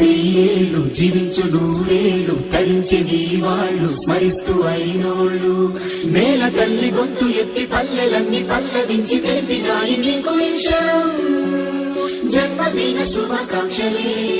వెయ్యేళ్ళు జీవించు నూరేళ్ళు తరించి నీ వాళ్ళు స్మరిస్తూ అయినోళ్ళు. నేల తల్లి గొంతు ఎత్తి పల్లెలన్నీ పల్లవించి తెలిపినాయి నీకు విషయం. జన్మదిన శుభాకాంక్షలే.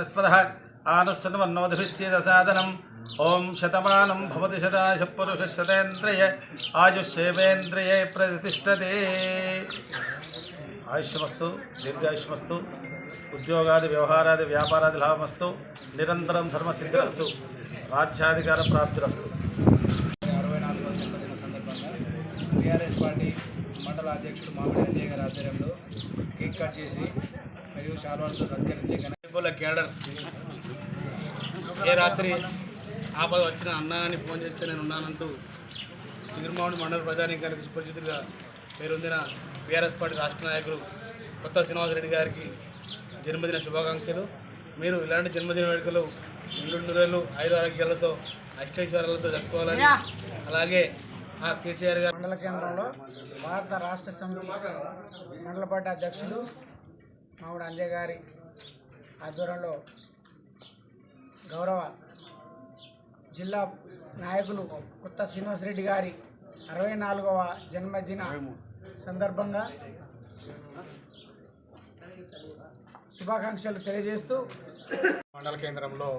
బ్రహ్మణం రామరస్పద ఆనుస్సన్వన్నోదభిస్యేదసాదనం ఓం శతమానం భవతి శతాశ పురుష శతేంద్రియ ఆయుష్యేవేంద్రియే ప్రతిష్టతే ఆయుష్మస్తు దీర్ఘాయుష్మస్తు ఉద్యోగాది వ్యవహారాది వ్యాపారాది లాభమస్తు నిరంతరం ధర్మసిద్ధిరస్తు రాజ్యాధికార ప్రాప్తిరస్తు అరవై నాలుగవ జన్మదిన సందర్భంగా టీఆర్ఎస్ పార్టీ మండల అధ్యక్షుడు మామిడి అంజయ్ గారి ఆధ్వర్యంలో కేక్ కట్ చేసి మరియు శాల్వాలతో సత్కరించి ఘన కేడర్. ఏ రాత్రి ఆపద వచ్చిన అన్న అని ఫోన్ చేస్తే నేను ఉన్నానంటూ చిగురుమావుడి మండల ప్రజానీకానికి సుపరిచితులుగా పేరొందిన బీఆర్ఎస్ పార్టీ రాష్ట్ర నాయకులు కొత్త శ్రీనివాసరెడ్డి గారికి జన్మదిన శుభాకాంక్షలు. మీరు ఇలాంటి జన్మదిన వేడుకలు నిండు నూరేళ్ళు ఐదు ఆరోగ్యాలతో అష్టైశ్వర్యాలతో జరుపుకోవాలని అలాగే ఆ కేసీఆర్ గారు మండల కేంద్రంలో భారత రాష్ట్ర సమితి మండల పార్టీ అధ్యక్షులు మామిడి అంజయ్ గారి ఆధ్వర్యంలో గౌరవ జిల్లా నాయకులు కొత్త శ్రీనివాసరెడ్డి గారి అరవై నాలుగవ జన్మదిన సందర్భంగా శుభాకాంక్షలు తెలియజేస్తూ మండల కేంద్రంలో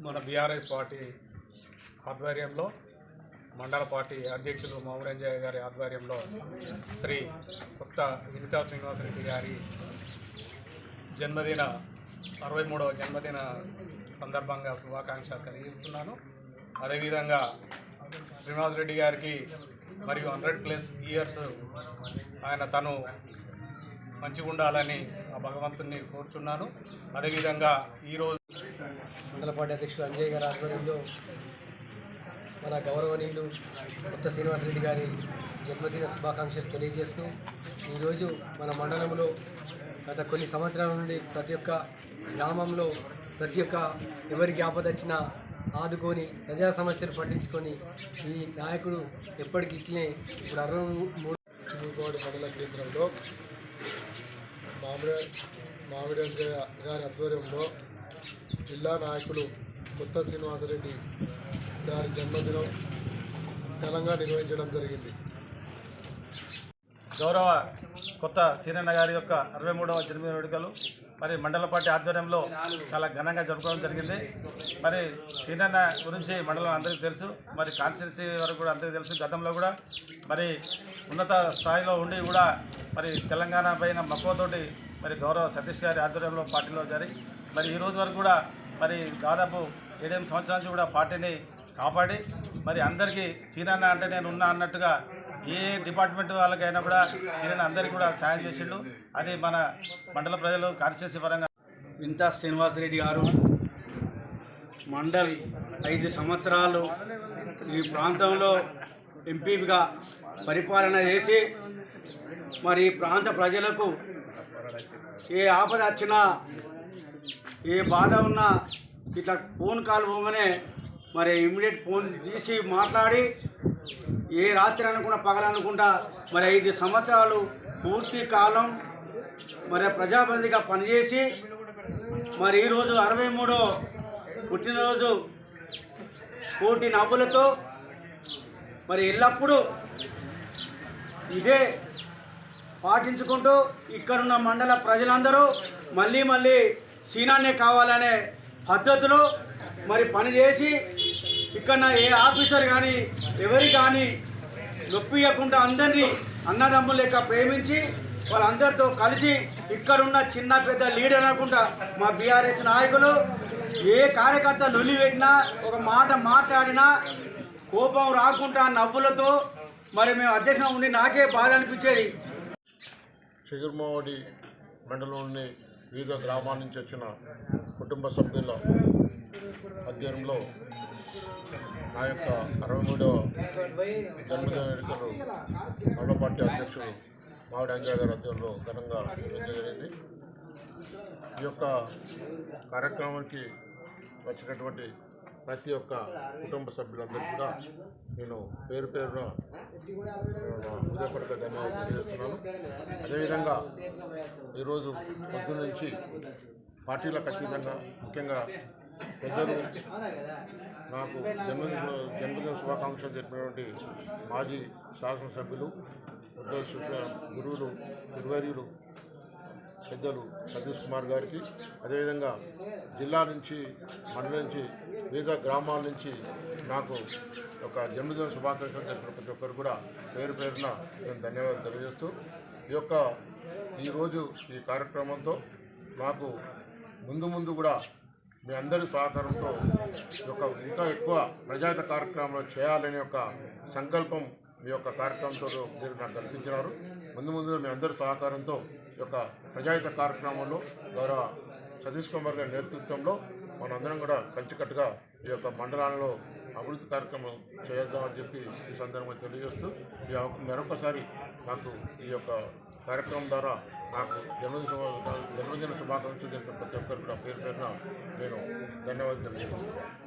మన బీఆర్ఎస్ పార్టీ ఆధ్వర్యంలో మండల పార్టీ అధ్యక్షులు మౌరంజయ్య గారి ఆధ్వర్యంలో శ్రీ కొత్త వినితా శ్రీనివాసరెడ్డి గారి జన్మదిన అరవై మూడవ జన్మదిన సందర్భంగా శుభాకాంక్షలు తెలియజేస్తున్నాను. అదేవిధంగా శ్రీనివాసరెడ్డి గారికి మరియు హండ్రెడ్ ప్లస్ ఇయర్స్ ఆయన తను మంచిగా ఉండాలని ఆ భగవంతుని కోరుచున్నాను. అదేవిధంగా ఈరోజు మండల పార్టీ అధ్యక్షుడు అంజయ్ గారి ఆధ్వర్యంలో మన గౌరవనీయులు కొత్త శ్రీనివాసరెడ్డి గారి జన్మదిన శుభాకాంక్షలు తెలియజేస్తూ ఈరోజు మన మండలంలో గత కొన్ని సంవత్సరాల నుండి ప్రతి ఒక్క గ్రామంలో ప్రతి ఒక్క ఎవరికి ఆపద వచ్చినా ఆదుకొని ప్రజా సమస్యలు పట్టించుకొని ఈ నాయకుడు ఎప్పటికీ ఇట్లే ఇప్పుడు అరవై మూడు చిన్నపాడు మండల కేంద్రంలో మామిడి మామిడి గారి ఆధ్వర్యంలో జిల్లా నాయకులు కొత్త శ్రీనివాసరెడ్డి గారి జన్మదినం ఘనంగా నిర్వహించడం జరిగింది. గౌరవ కొత్త సీరన్న గారి యొక్క అరవై మూడవ జన్మదిన వేడుకలు. మరి మండల పార్టీ ఆధ్వర్యంలో చాలా ఘనంగా జరుపుకోవడం జరిగింది. మరి సీనన్న గురించి మండలం అందరికీ తెలుసు. మరి కాన్స్టిట్యున్సీ వరకు కూడా అందరికీ తెలుసు గతంలో కూడా. మరి ఉన్నత స్థాయిలో ఉండి కూడా మరి తెలంగాణ పైన మక్కువతోటి మరి గౌరవ సతీష్ గారి ఆధ్వర్యంలో పార్టీలో జరిగి మరి ఈ రోజు వరకు కూడా మరి దాదాపు ఏడెనిమిది సంవత్సరాల నుంచి కూడా పార్టీని కాపాడి మరి అందరికీ సీనన్న అంటే నేను ఉన్నా అన్నట్టుగా ఏ డిపార్ట్మెంట్ వాళ్ళకైనా కూడా సీనియర్ అందరికీ కూడా సాయం చేసిండు. అది మన మండల ప్రజలు కాన్స్టిట్యూన్సీ పరంగా. వింతా శ్రీనివాసరెడ్డి గారు మండల్ ఐదు సంవత్సరాలు ఈ ప్రాంతంలో ఎంపీగా పరిపాలన చేసి మరి ఈ ప్రాంత ప్రజలకు ఏ ఆపద వచ్చినా ఏ బాధ ఉన్నా ఇట్లా ఫోన్ కాల్ పోగానే మరి ఇమ్మీడియట్ ఫోన్ తీసి మాట్లాడి ఏ రాత్రి అనుకున్నా పగలనుకుంటా మరి ఐదు సంవత్సరాలు పూర్తి కాలం మరి ప్రజాబంధిగా పనిచేసి మరి ఈరోజు అరవై మూడో పుట్టినరోజు కోటి నవ్వులతో మరి ఎల్లప్పుడూ ఇదే పాటించుకుంటూ ఇక్కడున్న మండల ప్రజలందరూ మళ్ళీ మళ్ళీ సీనాన్నే కావాలనే పద్ధతిలో మరి పనిచేసి ఇక్కడ ఏ ఆఫీసర్ కానీ ఎవరి కానీ నొప్పియకుండా అందరినీ అన్నదమ్ములు లెక్క ప్రేమించి వాళ్ళందరితో కలిసి ఇక్కడున్న చిన్న పెద్ద లీడర్ అనకుండా మా బీఆర్ఎస్ నాయకులు ఏ కార్యకర్త లొల్లి పెట్టినా ఒక మాట మాట్లాడినా కోపం రాకుండా నవ్వులతో మరి మేము అధ్యక్షం ఉండి నాకే బాధ అనిపించేది. చిగురుమావడి మండలంలోని వివిధ గ్రామాల నుంచి వచ్చిన కుటుంబ సభ్యుల ఆధ్వర్యంలో నా యొక్క అరవై మూడవ జన్మదిన వేడుకలు మండల పార్టీ అధ్యక్షుడు మావిడి అంజయ్య గారి ఆధ్వర్యంలో ఘనంగా జరిగింది. ఈ యొక్క కార్యక్రమానికి వచ్చినటువంటి ప్రతి ఒక్క కుటుంబ సభ్యులందరూ కూడా నేను పేరు పేరున హృదయపడక ధన్యవాదాలు తెలియజేస్తున్నాను. అదేవిధంగా ఈరోజు పొద్దున్న నుంచి పార్టీలకు ఖచ్చితంగా ముఖ్యంగా పెద్దలు నాకు జన్మదిన జన్మదిన శుభాకాంక్షలు తెలిపినటువంటి మాజీ శాసనసభ్యులు గురువులు గురువర్యులు పెద్దలు సతీష్ కుమార్ గారికి. అదేవిధంగా జిల్లా నుంచి మండలం నుంచి వివిధ గ్రామాల నుంచి నాకు ఒక జన్మదిన శుభాకాంక్షలు తెలిపిన ప్రతి ఒక్కరు కూడా పేరు పేరున నేను ధన్యవాదాలు తెలియజేస్తూ ఈ యొక్క ఈరోజు ఈ కార్యక్రమంతో నాకు ముందు ముందు కూడా మీ అందరి సహకారంతో ఒక యొక్క ఇంకా ఎక్కువ ప్రజాత కార్యక్రమాలు చేయాలనే ఒక సంకల్పం మీ యొక్క కార్యక్రమంతో మీరు నాకు కల్పించినారు. ముందు ముందుగా మీ అందరి సహకారంతో ఈ యొక్క ప్రజాయుత కార్యక్రమంలో గౌరవ సతీష్ కుమార్ గారి నేతృత్వంలో మనందరం కూడా కలిసికట్టుగా ఈ యొక్క మండలాల్లో అభివృద్ధి కార్యక్రమం చేద్దామని చెప్పి ఈ సందర్భంగా తెలియజేస్తూ ఈ మరొకసారి నాకు ఈ యొక్క కార్యక్రమం ద్వారా నాకు జన్మదిన జన్మదిన శుభాకాంక్షలు తెలిపిన ప్రతి ఒక్కరికి కూడా పేరు పేరున నేను ధన్యవాదాలు తెలియజేస్తున్నాను.